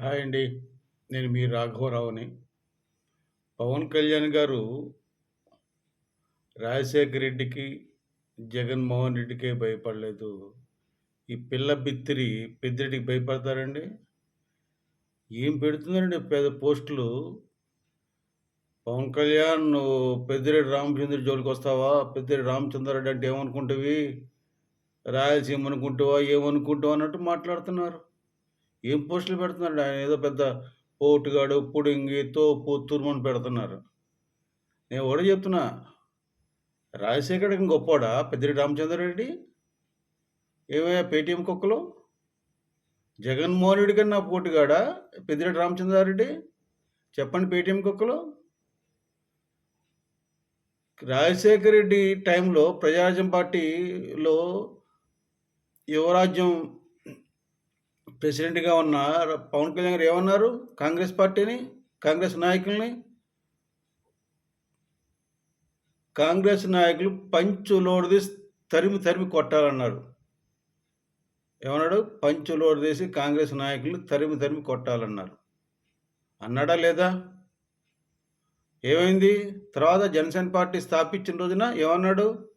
Hi అండి. నేను మీ రాఘవరావుని. పవన్ కళ్యాణ్ గారు రాజశేఖర్ రెడ్డికి, జగన్మోహన్ రెడ్డికే భయపడలేదు. ఈ పిల్ల బిత్తిరి పెద్దిరెడ్డికి భయపడతారండి? ఏం పెడుతున్నారండి పెద్ద పోస్టులు. పవన్ కళ్యాణ్ నువ్వు పెద్దిరెడ్డి జోలికి వస్తావా పెద్దిరెడ్డి రామచంద్రారెడ్డి అంటే ఏమనుకుంటివి? రాయలసీమ అనుకుంటావా? ఏమనుకుంటావా? అన్నట్టు మాట్లాడుతున్నారు. ఏం పోస్టులు పెడుతున్నాడు? ఆయన ఏదో పెద్ద పోటుగాడు పుడింగి తోపు తురుమని పెడుతున్నారు. నేను కూడా చెప్తున్నా. రాజశేఖర్ గొప్పవాడా పెద్దిరెడ్డి రామచంద్రారెడ్డి ఏవయ్యా పేటీఎం కుక్కలు? జగన్మోహన్ రెడ్డి కన్నా పోటుగాడా పెద్దిరెడ్డి రామచంద్రారెడ్డి చెప్పండి పేటీఎం కుక్కలు? రాజశేఖర రెడ్డి టైంలో ప్రజారాజ్యం పార్టీలో యువరాజ్యం ప్రెసిడెంట్గా ఉన్న పవన్ కళ్యాణ్ గారు ఏమన్నారు? కాంగ్రెస్ పార్టీని కాంగ్రెస్ నాయకుల్ని కాంగ్రెస్ నాయకులు పంచులోడు తీసి తరిమి తరిమి కొట్టాలన్నారు. ఏమన్నాడు? పంచులోడు తీసి కాంగ్రెస్ నాయకులు తరిమి తరిమి కొట్టాలన్నారు. అన్నాడా లేదా? ఏమైంది? తర్వాత జనసేన పార్టీ స్థాపించిన రోజున ఏమన్నాడు?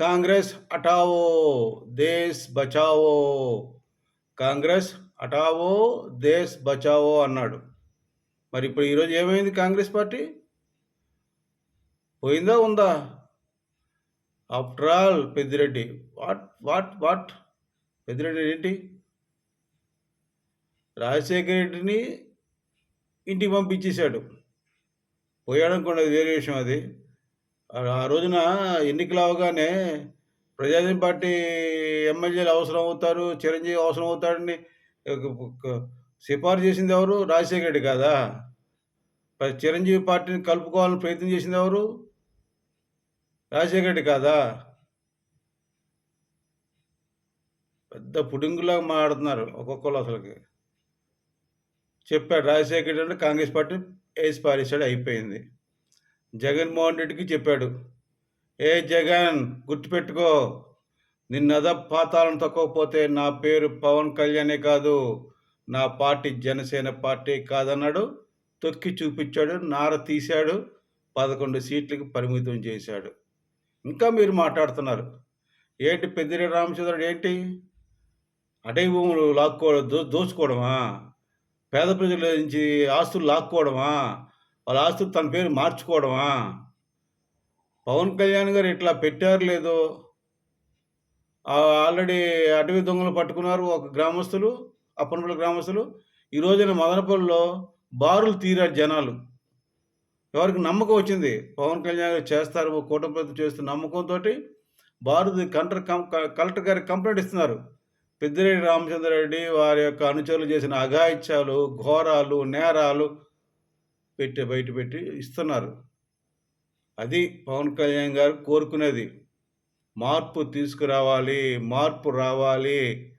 కాంగ్రెస్ అటావో దేశ్ బచావో కాంగ్రెస్ అటావో దేశ్ బచావో అన్నాడు. మరి ఇప్పుడు ఈరోజు ఏమైంది కాంగ్రెస్ పార్టీ? పోయిందా ఉందా? After all Peddireddy. What what what Peddireddy ఏంటి? రాజశేఖర రెడ్డిని ఇంటికి పంపించేశాడు. పోయాడనుకోండి అది వేరే విషయం అది. ఆ రోజున ఎన్నికలు అవగానే ప్రజాదేశం పార్టీ ఎమ్మెల్యేలు అవసరం అవుతారు చిరంజీవి అవసరం అవుతాడని సిఫారు చేసింది ఎవరు? రాజశేఖర రెడ్డి కాదా? చిరంజీవి పార్టీని కలుపుకోవాలని ప్రయత్నం చేసింది ఎవరు? రాజశేఖర రెడ్డి కాదా? పెద్ద పుడింగులాగా మాట్లాడుతున్నారు ఒక్కొక్కరు అసలుకి. చెప్పాడు రాజశేఖర రెడ్డి అంటే కాంగ్రెస్ పార్టీ వేసి పారేశాడు అయిపోయింది. జగన్మోహన్ రెడ్డికి చెప్పాడు. ఏ జగన్ గుర్తుపెట్టుకో. నిన్నద పాతాలను తక్కువపోతే నా పేరు పవన్ కళ్యాణే కాదు. నా పార్టీ జనసేన పార్టీ కాదన్నాడు. తొక్కి చూపించాడు నార తీశాడు పదకొండు సీట్లకి పరిమితం చేశాడు. ఇంకా మీరు మాట్లాడుతున్నారు. ఏంటి పెద్దిరెడ్డి రామచంద్రుడు ఏంటి? అటవీ భూములు లాక్కోవడం దో దోచుకోవడమా? పేద ప్రజల నుంచి ఆస్తులు లాక్కోవడమా? వాళ్ళ ఆస్తులు తన పేరు మార్చుకోవడమా? పవన్ కళ్యాణ్ గారు ఇట్లా పెట్టారు లేదో ఆల్రెడీ అటవీ దొంగలు పట్టుకున్నారు ఒక గ్రామస్తులు అప్పనపల్లి గ్రామస్తులు. ఈ రోజున మదనపల్లిలో బారులు తీరారు జనాలు. ఎవరికి నమ్మకం వచ్చింది? పవన్ కళ్యాణ్ గారు చేస్తారు కూటమి చేస్తున్న నమ్మకంతో బారు కంటర్ కలెక్టర్ గారికి కంప్లైంట్ ఇస్తున్నారు. పెద్దిరెడ్డి రామచంద్రారెడ్డి వారి యొక్క అనుచరులు చేసిన అఘాయిత్యాలు ఘోరాలు నేరాలు పెట్టి బయట పెట్టి ఇస్తున్నారు. అది పవన్ కళ్యాణ్ గారు కోరుకునేది. మార్పు తీసుకురావాలి మార్పు రావాలి.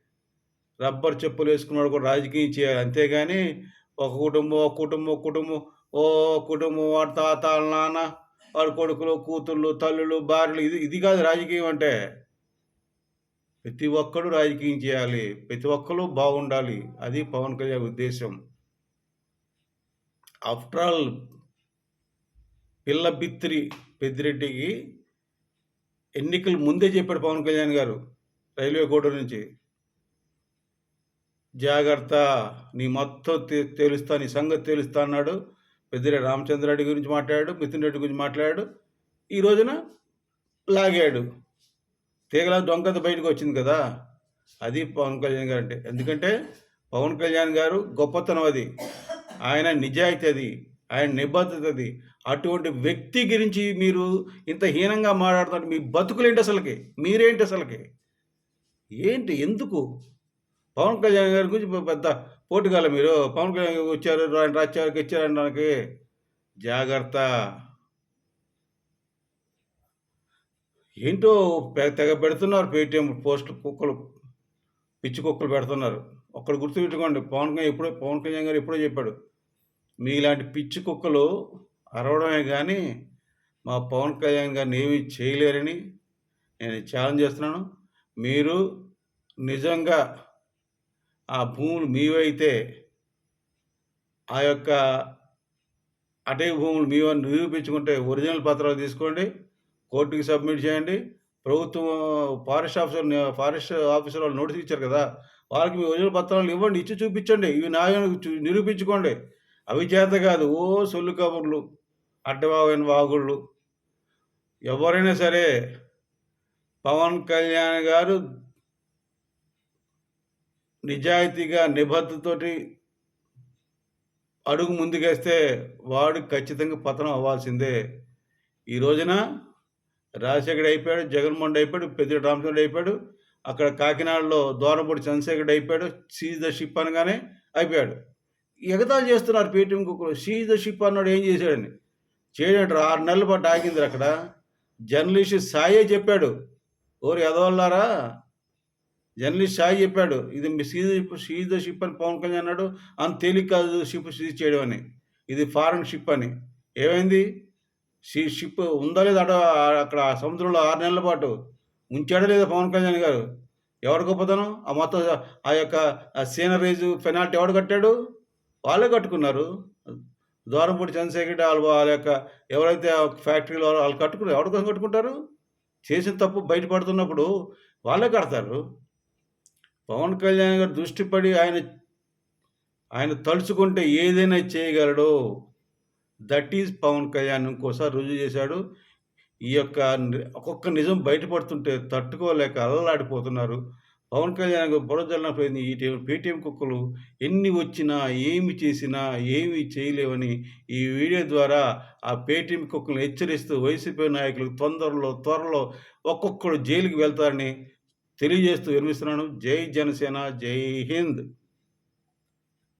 రబ్బర్ చెప్పులు వేసుకున్నాడు కూడా రాజకీయం చేయాలి. అంతేగాని ఒక కుటుంబం ఒక కుటుంబం కుటుంబం ఓ కుటుంబం వాడి తాత నాన్న వాడి కొడుకులు కూతుళ్ళు తల్లులు భార్యలు ఇది ఇది కాదు రాజకీయం అంటే. ప్రతి ఒక్కరు రాజకీయం చేయాలి. ప్రతి ఒక్కరు బాగుండాలి. అది పవన్ కళ్యాణ్ ఉద్దేశం. ఆఫ్టర్ ఆల్ పిల్ల బిత్రి పెద్దిరెడ్డికి ఎన్నికలు ముందే చెప్పాడు పవన్ కళ్యాణ్ గారు రైల్వే కోట నుంచి. జాగ్రత్త నీ మొత్తం తేలుస్తా నీ సంగతి తేలుస్తా అన్నాడు. పెద్దిరెడ్డి రామచంద్రారెడ్డి గురించి మాట్లాడాడు మిథున్ రెడ్డి గురించి మాట్లాడాడు. ఈ రోజున లాగాడు. తీగలా దొంగత బయటకు వచ్చింది కదా. అది పవన్ కళ్యాణ్ గారు అంటే ఎందుకంటే పవన్ కళ్యాణ్ గారు గొప్పతనం అది. ఆయన నిజాయితీ అది. ఆయన నిబద్ధత అది. అటువంటి వ్యక్తి గురించి మీరు ఇంత హీనంగా మాట్లాడుతున్నారు మీ బతుకులేంటి అసలుకి? మీరేంటి అసలుకి? ఏంటి? ఎందుకు? పవన్ కళ్యాణ్ గారి గురించి పెద్ద పోటీగాల మీరు. పవన్ కళ్యాణ్ వచ్చారు ఆయన రాజ్యానికి ఇచ్చారనడానికి జాగ్రత్త. ఏంటో తెగ పెడుతున్నారు పేటీఎం పోస్ట్ కుక్కలు పిచ్చి కుక్కలు పెడుతున్నారు. ఒక్కడు గుర్తుపెట్టుకోండి పవన్ కళ్యాణ్ ఎప్పుడో పవన్ కళ్యాణ్ గారు ఎప్పుడో చెప్పాడు మీలాంటి పిచ్చి కుక్కలు అరవడమే కానీ మా పవన్ కళ్యాణ్ గారిని ఏమీ చేయలేరని నేను ఛాలెంజ్ చేస్తున్నాను. మీరు నిజంగా ఆ భూములు మీవైతే ఆ యొక్క అటవీ భూములు మీవని నిరూపించుకుంటే ఒరిజినల్ పత్రాలు తీసుకోండి కోర్టుకి సబ్మిట్ చేయండి. ప్రభుత్వం ఫారెస్ట్ ఆఫీసర్ ఫారెస్ట్ ఆఫీసర్ వాళ్ళు నోటీస్ ఇచ్చారు కదా వాళ్ళకి మీ ఒరిజినల్ పత్రాలు ఇవ్వండి ఇచ్చి చూపించండి. ఇవి న్యాయం చూ- నిరూపించుకోండి. అవి చేత కాదు ఓ సొల్లు కబుర్లు అడ్డబాబైన వాగుళ్ళు. ఎవరైనా సరే పవన్ కళ్యాణ్ గారు నిజాయితీగా నిబద్ధతోటి అడుగు ముందుకేస్తే వాడు ఖచ్చితంగా పతనం అవ్వాల్సిందే. ఈ రోజున రాజశేఖర్ అయిపోయాడు జగన్మోహన్ అయిపోయాడు పెద్ద రామచంద్రుడు అయిపోయాడు అక్కడ కాకినాడలో దోరపూడి చంద్రశేఖర్ అయిపోయాడు సీజ్ ద షిప్ అనగానే అయిపోయాడు. ఎగతాలు చేస్తున్నారు పేటీఎం కుక్కలు. సీజ్ ద షిప్ అన్నాడు ఏం చేశాడని. చేయడంటారు ఆరు నెలల పాటు ఆగింది అక్కడ. జర్నలిస్ట్ సాయే చెప్పాడు. ఓరు ఎదవల్లారా జర్నలిస్ట్ సాయి చెప్పాడు. ఇది మీ సీజ్ సీజ్ ద షిప్ అని పవన్ కళ్యాణ్ అన్నాడు. అంత తేలిక కాదు షిప్ సీజ్ చేయడం అని ఇది ఫారెన్ షిప్ అని. ఏమైంది? షీ షిప్ ఉందా లేదా అడ అక్కడ ఆ సముద్రంలో ఆరు నెలల పాటు? ఉంచాడా లేదా పవన్ కళ్యాణ్ గారు? ఎవరు గొప్పతనం? ఆ మొత్తం ఆ యొక్క సీనరీస్ పెనాల్టీ ఎవడు కట్టాడు? వాళ్ళే కట్టుకున్నారు. ద్వారంపూడి చంద్రశేఖర్ వాళ్ళ వాళ్ళ యొక్క ఎవరైతే ఫ్యాక్టరీలో వాళ్ళు కట్టుకున్నారు ఎవరికోసం కట్టుకుంటారు? చేసిన తప్పు బయటపడుతున్నప్పుడు వాళ్ళే కడతారు. పవన్ కళ్యాణ్ గారు దృష్టి పడి ఆయన ఆయన తలుచుకుంటే ఏదైనా చేయగలడు. దట్ ఈజ్ పవన్ కళ్యాణ్ ఇంకోసారి రుజువు చేశాడు. ఈ యొక్క ఒక్కొక్క నిజం బయటపడుతుంటే తట్టుకోలేక అల్లలాడిపోతున్నారు పవన్ కళ్యాణ్ బురజల్లపోయింది ఈ పేటీఎం కుక్కలు ఎన్ని వచ్చినా ఏమి చేసినా ఏమి చేయలేవని ఈ వీడియో ద్వారా ఆ పేటీఎం కుక్కలను హెచ్చరిస్తూ వైసీపీ నాయకులు తొందరలో త్వరలో ఒక్కొక్కరు జైలుకి వెళ్తారని తెలియజేస్తూ వినిపిస్తున్నాను. జై జనసేన జై హింద్.